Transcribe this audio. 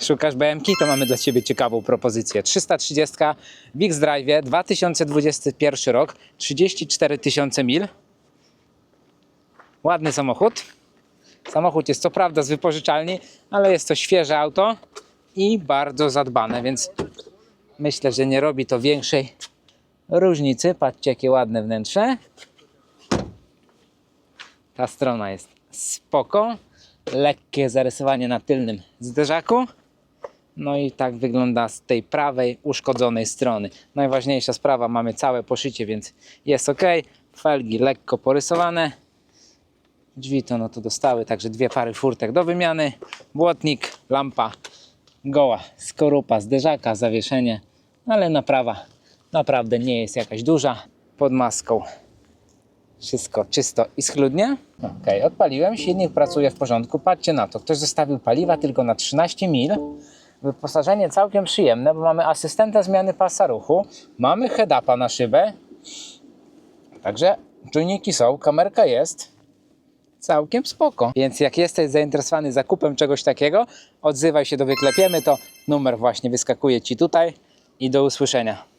Szukasz BMK? To mamy dla Ciebie ciekawą propozycję. 330 w X-Drive 2021 rok, 34 tysiące mil. Ładny samochód. Samochód jest co prawda z wypożyczalni, ale jest to świeże auto i bardzo zadbane, więc myślę, że nie robi to większej różnicy. Patrzcie, jakie ładne wnętrze. Ta strona jest spoko. Lekkie zarysowanie na tylnym zderzaku. No i tak wygląda z tej prawej uszkodzonej strony. Najważniejsza sprawa, mamy całe poszycie, więc jest ok. Felgi lekko porysowane. Drzwi to no to dostały, także dwie pary furtek do wymiany. Błotnik, lampa goła, skorupa, zderzaka, zawieszenie, ale naprawa naprawdę nie jest jakaś duża. Pod maską wszystko czysto i schludnie. Ok, odpaliłem, silnik pracuje w porządku. Patrzcie na to, ktoś zostawił paliwa tylko na 13 mil. Wyposażenie całkiem przyjemne, bo mamy asystenta zmiany pasa ruchu, mamy head-upa na szybę, także czujniki są, kamerka jest, całkiem spoko. Więc jak jesteś zainteresowany zakupem czegoś takiego, odzywaj się do Wyklepiemy, to numer właśnie wyskakuje Ci tutaj i do usłyszenia.